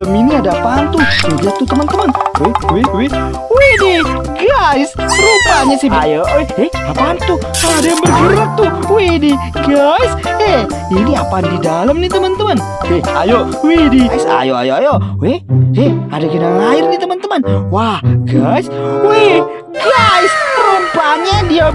Ini ada apaan tuh? Tuh, lihat tuh teman-teman. Wih, wih, wih. Wih nih, guys. Rupanya sih. Ayo, eh, apaan tuh? Ada yang bergerak tuh. Wih nih, guys. Eh, ini apaan di dalam nih teman-teman? Eh, ayo. Wih nih, guys. Ayo, ayo, ayo. Wih, eh, ada genang air nih teman-teman. Wah, guys. Wih, guys. Rupanya dia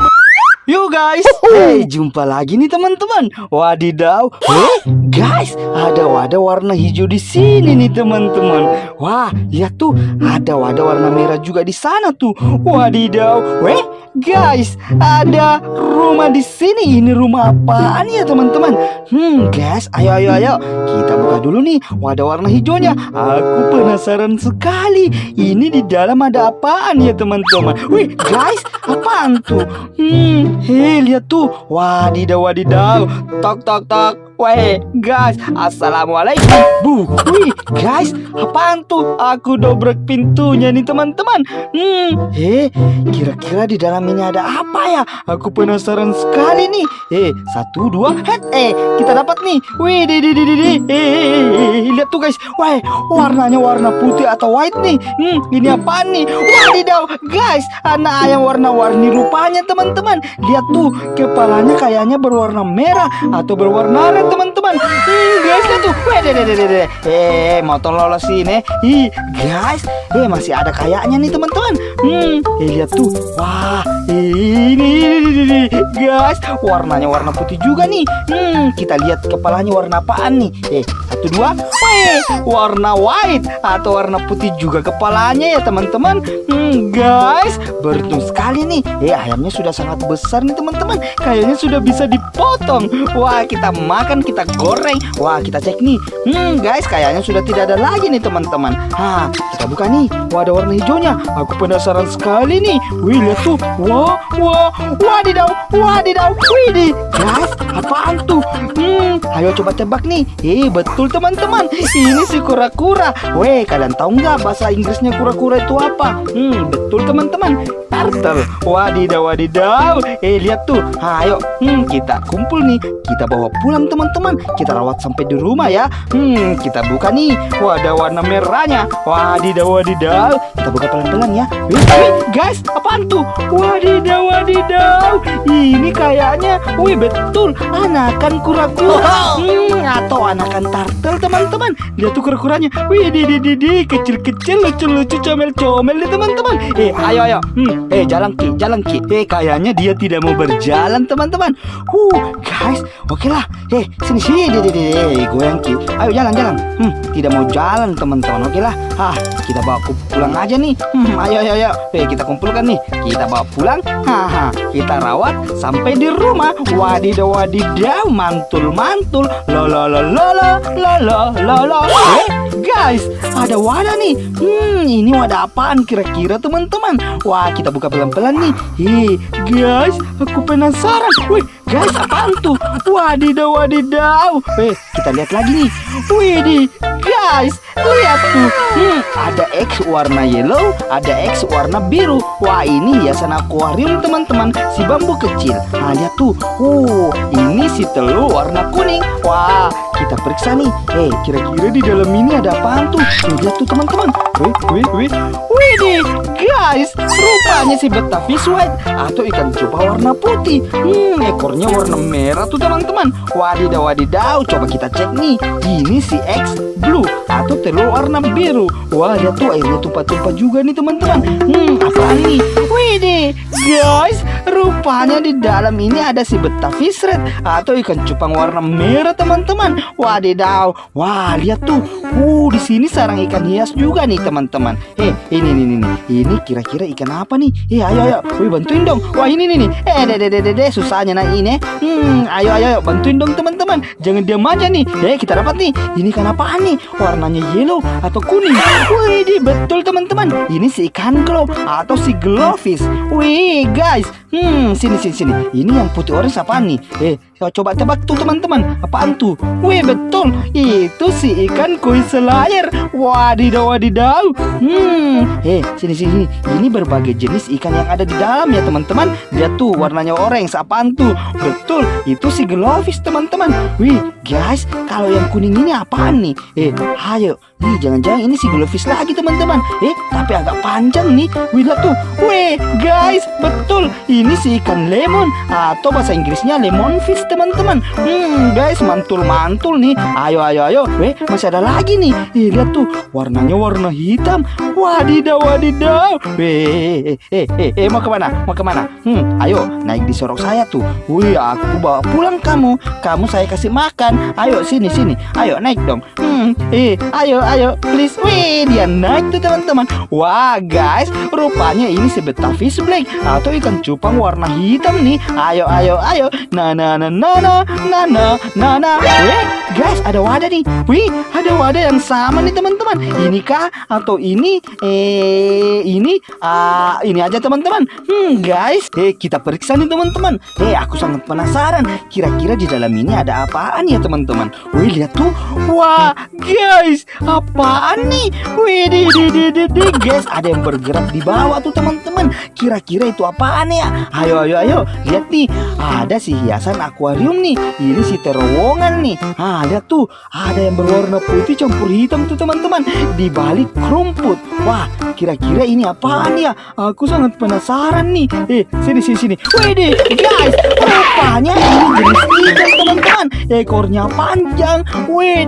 Yuk guys, hey jumpa lagi nih teman-teman. Wadidaw, eh guys, ada wadah warna hijau di sini nih teman-teman. Wah, lihat tuh, ada wadah warna merah juga di sana tuh. Wadidaw, weh guys, ada rumah di sini. Ini rumah apaan ya teman-teman? Hmm, guys, ayo ayo ayo, kita buka dulu nih wadah warna hijaunya. Aku penasaran sekali. Ini di dalam ada apaan ya teman-teman? Wih, guys, apaan tuh? Hmm, Hei, lihat tuh. Wadidaw, wadidaw. Tok, tok, tok. Weh, guys, assalamualaikum. Bu, wih, guys, apaan tuh? Aku dobrak pintunya nih teman-teman. Hmm, hei, kira-kira di dalam ini ada apa ya? Aku penasaran sekali nih. Eh, satu, dua, head, eh, kita dapat nih. Wih, di, di, di, di, di. Eh, eh, eh, lihat tuh guys. Wah, warnanya warna putih atau white nih. Hmm, ini apa nih? Wadidaw, guys, anak ayam warna-warni rupanya teman-teman. Lihat tuh, kepalanya kayaknya berwarna merah atau berwarna teman-teman. Hmm, guys, lihat tuh. Deh, deh, deh. Eh, motor lolos sini. Ih, guys, eh masih ada kayaknya nih teman-teman. Hmm, eh lihat tuh. Wah, ini, ini, ini, ini, guys, warnanya warna putih juga nih. Hmm, kita lihat kepalanya warna apaan nih? Eh, satu dua. Weh, warna white atau warna putih juga kepalanya ya teman-teman. Hmm, guys, beruntung sekali nih. Eh, ayamnya sudah sangat besar nih teman-teman. Kayaknya sudah bisa dipotong. Wah, kita makan, kita goreng. Wah, kita cek nih. Hmm, guys, kayaknya sudah tidak ada lagi nih teman-teman. Hah, kita buka nih. Wah, ada warna hijaunya. Aku penasaran sekali nih. Wih, lihat tuh. Wah, wah, wadidaw, wadidaw. Wih, nih. Guys, apaan tuh? Hmm, ayo coba tebak nih. Eh, betul teman-teman. Ini si kura-kura. Weh, kalian tahu nggak bahasa Inggrisnya kura-kura itu apa? Hmm, betul teman-teman. Turtle. Wadidaw, wadidaw. Eh, lihat tuh. Ayo, hmm, kita kumpul nih. Kita bawa pulang teman-teman. Kita rawat sampai di rumah ya. Hmm, kita buka nih. Wah, ada warna merahnya. Wadidaw, wadidaw. Kita buka pelan-pelan ya. Wih, wih, guys, apaan tuh? Wadidaw, wadidaw. Ini kayaknya, wih betul, anakan kura-kura. Hmm, atau anakan turtle teman-teman. Lihat tuh kura-kuranya. Wih, di di di di kecil-kecil lucu-lucu comel-comel nih teman-teman. Eh, ayo ayo. Hmm, eh jalan ki, jalan ki. Eh, kayaknya dia tidak mau berjalan teman-teman. Huh, guys, oke lah. Eh, Sini sini di di goyang kiu. Ayo jalan jalan. Hmm, tidak mau jalan teman-teman. Oke lah. Hah, kita bawa aku pulang aja nih. Hmm, ayo ayo ayo. Eh, kita kumpulkan nih. Kita bawa pulang. Haha, kita rawat sampai di rumah. Wadidaw wadidaw, mantul mantul. Lolo lolo lolo lolo. Eh, guys, ada wadah nih. Hmm, ini wadah apaan kira-kira teman-teman? Wah, kita buka pelan-pelan nih. Hi, guys, aku penasaran. Wih, guys, apaan tuh? Wadidaw wadidaw. Eh, kita lihat lagi nih. Widih, guys, lihat tuh. Hmm, ada X warna yellow, ada X warna biru. Wah, ini hiasan akuarium teman-teman, si bambu kecil. Nah, lihat tuh. Uh, ini si telur warna kuning. Wah, kita periksa nih. Eh, kira-kira di dalam ini ada apaan? Tuh, lihat tuh teman-teman. Wih, wih, wih. Widih, guys, rupanya si betafish white atau ikan coba warna putih. Hmm, ekornya warna merah tuh teman-teman. Wadidaw, wadidaw. Coba kita cek nih. Ini si X blue atau telur warna biru. Wah, lihat tuh airnya tumpah-tumpah juga nih teman-teman. Hmm, apaan nih? Widih, guys, rupanya di dalam ini ada si betafish red atau ikan cupang warna merah teman-teman. Wadidaw, wah lihat tuh. Uh, di sini sarang ikan hias juga nih teman-teman. Eh, ini nih nih nih. Ini kira-kira ikan apa nih? Eh, ayo ayo, wih bantuin dong. Wah ini nih nih. Eh, deh deh deh deh, susahnya nah ini. Hmm, ayo ayo, ayo. bantuin dong teman-teman. Jangan diam aja nih. Eh, kita dapat nih. Ini ikan apaan nih? Warnanya yellow atau kuning. Wih, betul teman-teman. Ini si ikan glow atau si glowfish. Wih, guys. Hmm, sini sini sini. Ini yang putih orange apaan nih? Eh, coba tebak tuh teman-teman. Apaan tuh? Wih betul, itu si ikan koi selayar. Wadidaw wadidaw. Hmm, eh sini sini. Ini berbagai jenis ikan yang ada di dalam ya teman-teman. Lihat tuh warnanya orange. Apaan tuh? Betul, itu si glowfish teman-teman. Wih guys, kalau yang kuning ini apaan nih? Eh, ayo. Nih jangan-jangan ini si glowfish lagi teman-teman. Eh, tapi agak panjang nih. Wih lihat tuh. Wih guys, betul. Ini si ikan lemon atau bahasa Inggrisnya lemon fish teman-teman. Hmm, guys, mantul-mantul nih. Ayo, ayo, ayo. Weh, masih ada lagi nih. Eh, lihat tuh, warnanya warna hitam. Wadidaw, wadidaw. Weh, eh, eh, eh, eh, mau ke mana? Mau ke mana? Hmm, ayo, naik di sorok saya tuh. Wih, aku bawa pulang kamu. Kamu saya kasih makan. Ayo, sini, sini. Ayo, naik dong. Hmm, eh, ayo, ayo, please. Wih, dia naik tuh teman-teman. Wah, guys, rupanya ini sebetah fish black atau ikan cupang warna hitam nih. Ayo, ayo, ayo. Nah, nah, nah, nah, nah, nah, nah, nah. Weh, guys, ada wadah nih. Wih, ada wadah yang sama nih teman-teman. Ini kah atau ini? Eh, ini? Ah, ini aja teman-teman. Hmm, guys, eh kita periksa nih teman-teman. Eh, aku sangat penasaran. Kira-kira di dalam ini ada apaan ya teman-teman? Wih, lihat tuh. Wah, guys, apaan nih? Wih, di, di, di, di, di, guys, ada yang bergerak di bawah tuh teman-teman. Kira-kira itu apaan ya? Ayo, ayo, ayo, lihat nih. Ada si hiasan akuarium nih. Ini si terowongan nih. Ah, lihat tuh. Ada yang berwarna putih campur hitam tuh teman-teman. Di balik rumput. Wah, kira-kira ini apaan ya? Aku sangat penasaran nih. Eh, sini, sini, sini. Wih, guys, rupanya ini jenis ikan teman-teman. Ekornya panjang. Wih,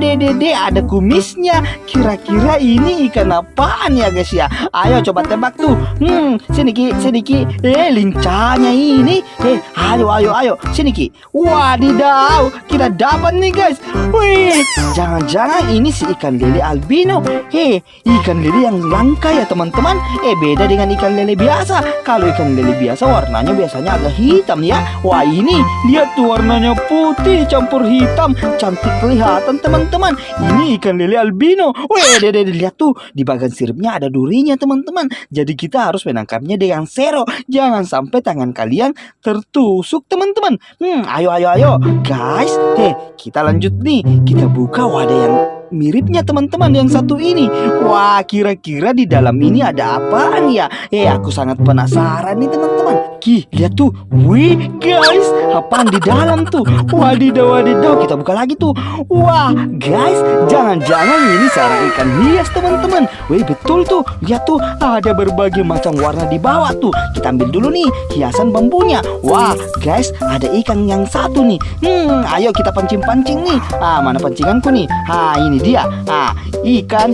ada kumisnya. Kira-kira ini ikan apaan ya guys ya? Ayo coba tebak tuh. Hmm, sini ki, sini ki. Eh, lincahnya ini. Eh, ayo, ayo, ayo. Sini ki. Wadidaw, kita dapat nih guys. Wih, jangan-jangan ini si ikan lele albino. Eh, ikan lele yang langka ya teman-teman. Eh, beda dengan ikan lele biasa. Kalau ikan lele biasa warnanya biasanya agak hitam ya. Wah, ini lihat tuh warnanya putih campur hitam. Cantik kelihatan teman-teman. Ini ikan lele albino. Wih, dede, lihat tuh di bagian siripnya ada durinya teman-teman. Jadi kita harus menangkapnya dengan sero. Jangan sampai tangan kalian tertusuk teman-teman. Hmm, ayo ayo ayo. Guys, eh kita lanjut nih. Kita buka wadah yang miripnya teman-teman yang satu ini. Wah, kira-kira di dalam ini ada apaan ya? Eh, aku sangat penasaran nih teman-teman. Ki, lihat tuh. Wih, guys, apaan di dalam tuh? Wadidaw, wadidaw. Kita buka lagi tuh. Wah, guys, jangan-jangan ini sarang ikan hias teman-teman. Wih, betul tuh. Lihat tuh, ada berbagai macam warna di bawah tuh. Kita ambil dulu nih hiasan bambunya. Wah, guys, ada ikan yang satu nih. Hmm, ayo kita pancing-pancing nih. Ah, mana pancinganku nih? Ah, ini dia. Ah, ikan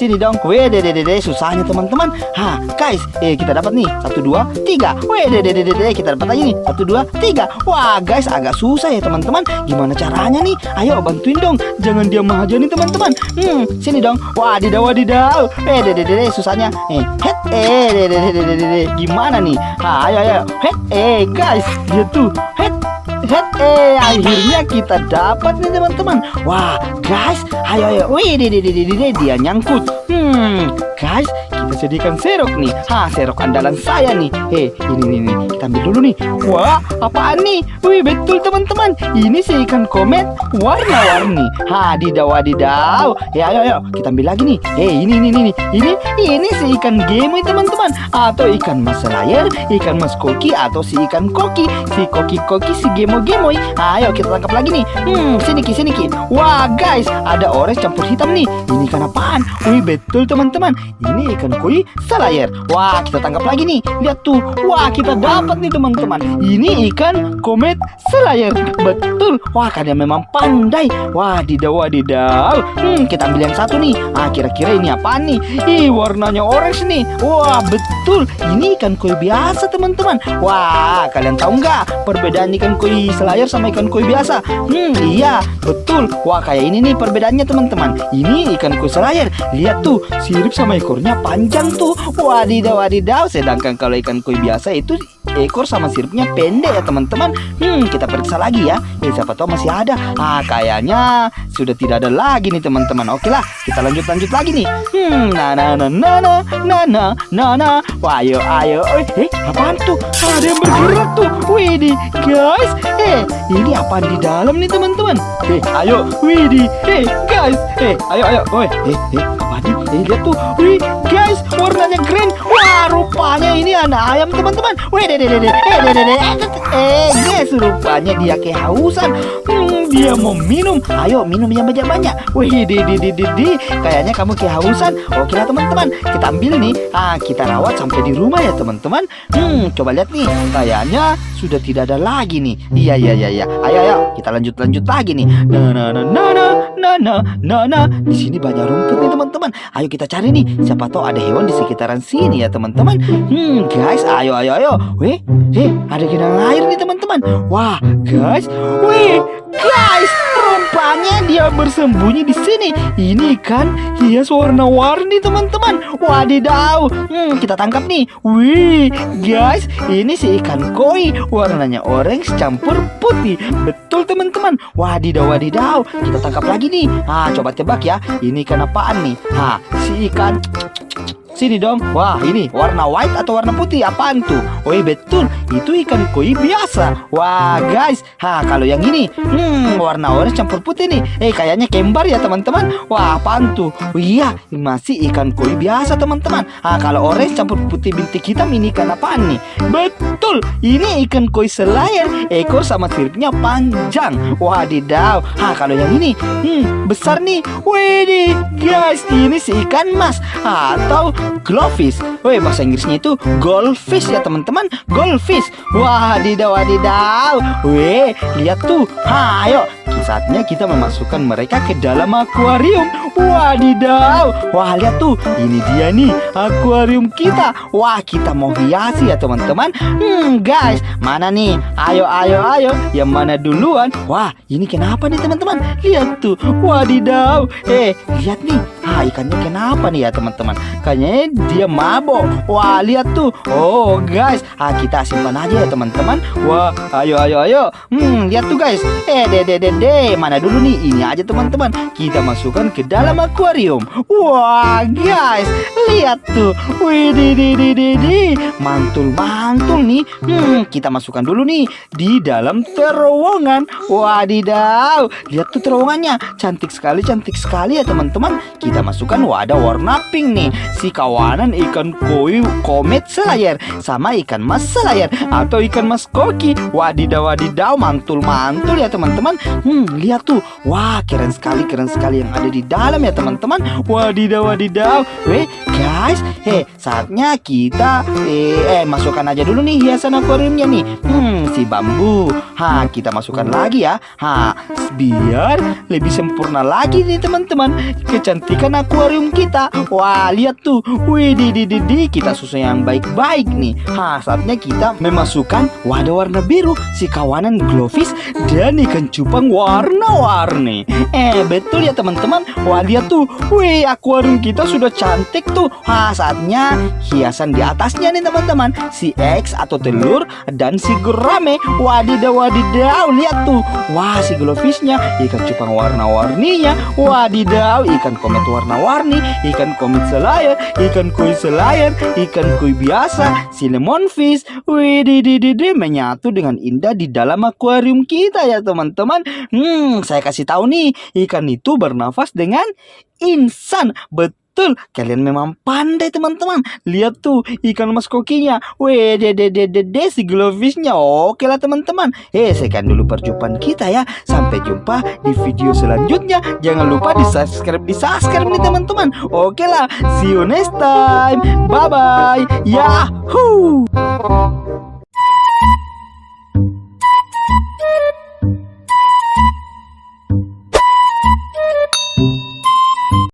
Sini dong. Weh, dede dede susahnya teman-teman. Ha, guys, eh kita dapat nih. Satu dua tiga. Weh, dede dede dede kita dapat lagi nih. Satu dua tiga. Wah, guys, agak susah ya teman-teman. Gimana caranya nih? Ayo bantuin dong. Jangan diam aja nih teman-teman. Hmm, sini dong. Wadidaw wadidaw. Eh, dede dede susahnya. Eh, het eh, dede dede dede. Gimana nih? Ha, ayo ayo. Het eh, guys, dia tuh. Het Het eh akhirnya kita dapat nih teman-teman. Wah, guys, ayo ayo. Wih, di di di di di dia nyangkut. Hmm, guys, jadikan serok nih. Ha, serok andalan saya nih. Eh, ini nih nih. Kita ambil dulu nih. Wah, apaan nih? Wih, betul teman-teman. Ini si ikan komet warna-warni. Ha, didaw didaw. Ya, ayo ayo. Kita ambil lagi nih. Eh, ini ini ini. Ini ini si ikan gemoy teman-teman. Atau ikan mas layar, ikan mas koki atau si ikan koki. Si koki-koki si gemo-gemoy. Ayo kita tangkap lagi nih. Hmm, sini ki, sini ki. Wah, guys, ada orange campur hitam nih. Ini ikan apaan? Wih, betul teman-teman. Ini ikan koi selayar. Wah, kita tangkap lagi nih. Lihat tuh. Wah, kita dapat nih teman-teman. Ini ikan komet selayar. Betul. Wah, kalian memang pandai. Wah, didaw, didaw. Hmm, kita ambil yang satu nih. Ah, kira-kira ini apaan nih? Ih, warnanya orange nih. Wah, betul. Ini ikan koi biasa teman-teman. Wah, kalian tahu nggak perbedaan ikan koi selayar sama ikan koi biasa? Hmm, iya, betul. Wah, kayak ini nih perbedaannya teman-teman. Ini ikan koi selayar. Lihat tuh, sirip sama ekornya panjang tuh. Wadidaw, wadidaw. Sedangkan kalau ikan koi biasa itu ekor sama siripnya pendek ya teman-teman. Hmm, kita periksa lagi ya. Eh, siapa tahu masih ada. Ah, kayaknya sudah tidak ada lagi nih teman-teman. Oke lah, kita lanjut-lanjut lagi nih. Hmm, nah nah nah nah nah nah nah nah. Wah, ayo, ayo. Eh, eh, apaan tuh? Ada yang bergerak tuh. Widih, guys. Eh, ini apaan di dalam nih teman-teman? Eh, ayo. Widih. Eh, guys. Eh, ayo, ayo. Woi, eh, eh, apa? Eh, lihat tuh. Wih, guys, warnanya green. Wah, rupanya ini anak ayam teman-teman. Wih, deh, deh, deh, deh. Eh, deh, deh. Eh, eh, guys, rupanya dia kehausan. Hmm, dia mau minum. Ayo, minum yang banyak-banyak. Wih, di, di, di, di, di. Kayaknya kamu kehausan. Oke lah teman-teman. Kita ambil nih. Ah, kita rawat sampai di rumah ya teman-teman. Hmm, coba lihat nih. Kayaknya sudah tidak ada lagi nih. Iya, iya, iya, iya. Ayo, ayo. Kita lanjut, lanjut lagi nih. Nah, nah, nah, nah, nah, nah, nah, nah. Di sini banyak rumput nih teman-teman. Ayo kita cari nih. Siapa tahu ada hewan di sekitaran sini ya teman-teman. Hmm, guys, ayo, ayo, ayo. Weh, eh, ada genang air nih teman-teman. Wah, guys. Wih, guys, rupanya dia bersembunyi di sini. Ini kan hias warna-warni teman-teman. Wadidaw, hmm, kita tangkap nih. Wih, guys, ini si ikan koi warnanya orange campur putih. Betul teman-teman. Wadidaw, wadidaw. Kita tangkap lagi nih. Ah, coba tebak ya. Ini ikan apaan nih? Ah, si ikan Sini dong. Wah, ini warna white atau warna putih? Apaan tuh? Oh, betul. Itu ikan koi biasa. Wah, guys. Ha, kalau yang ini, hmm, warna orange campur putih nih. Eh, kayaknya kembar ya, teman-teman. Wah, apaan tuh? Oh, iya, masih ikan koi biasa, teman-teman. Ah, kalau orange campur putih bintik hitam ini ikan apaan nih? Betul. Ini ikan koi selayar. Ekor sama siripnya panjang. Wadidaw. Ha, kalau yang ini, hmm, besar nih. Widih, guys, ini si ikan mas atau glowfish. Woi, bahasa Inggrisnya itu goldfish ya teman-teman. Goldfish. Wadidaw, wadidaw. Weh, lihat tuh. Ayo. Saatnya kita memasukkan mereka ke dalam akuarium. Wadidaw. Wah, lihat tuh. Ini dia nih akuarium kita. Wah, kita mau hiasi ya teman-teman. Hmm, guys, mana nih? Ayo, ayo, ayo. Yang mana duluan? Wah, ini kenapa nih teman-teman? Lihat tuh. Wadidaw. Eh, lihat nih. Ah, ikannya kenapa nih ya teman-teman? Kayaknya dia mabok. Wah, lihat tuh. Oh, guys. Ah, kita simpan aja ya teman-teman. Wah, ayo ayo ayo. Hmm, lihat tuh guys. Eh, de de de de. Mana dulu nih? Ini aja teman-teman. Kita masukkan ke dalam akuarium. Wah, guys. Lihat tuh. Wih, di di di di di. Mantul mantul nih. Hmm, kita masukkan dulu nih di dalam terowongan. Wadidaw. Lihat tuh terowongannya. Cantik sekali, cantik sekali ya teman-teman. Kita masukkan wadah warna pink nih. Si kawanan ikan koi komet selayar sama ikan mas selayar atau ikan mas koki. Wadidaw wadidaw mantul mantul ya teman-teman. Hmm lihat tuh. Wah keren sekali keren sekali yang ada di dalam ya teman-teman. Wadidaw wadidaw. Weh guys, eh saatnya kita eh, eh masukkan aja dulu nih hiasan akuariumnya nih. Hmm si bambu. Ha kita masukkan lagi ya. Ha biar lebih sempurna lagi nih teman-teman kecantikan akuarium kita. Wah, lihat tuh. Wih, di di di di kita susun yang baik-baik nih. Ha, saatnya kita memasukkan wadah warna biru si kawanan glowfish dan ikan cupang warna-warni. Eh, betul ya teman-teman. Wah, lihat tuh. Wih, akuarium kita sudah cantik tuh. Ha, saatnya hiasan di atasnya nih teman-teman. Si X atau telur dan si gurame. Wadidaw, wadidaw. Lihat tuh. Wah, si glowfishnya ikan cupang warna-warninya. Wadidaw, ikan komet warna-warni, ikan komet selayar, ikan koi selayar, ikan koi biasa, si lemon fish. Wih, di di di di menyatu dengan indah di dalam akuarium kita ya teman-teman. Hmm, saya kasih tahu nih, ikan itu bernafas dengan insan. Betul, kalian memang pandai teman-teman. Lihat tuh ikan mas kokinya. Weh, de de de si glowfishnya. Oke lah teman-teman. Eh, sekian dulu perjumpaan kita ya. Sampai jumpa di video selanjutnya. Jangan lupa di subscribe, di subscribe nih teman-teman. Oke lah, see you next time. Bye bye. Yahoo.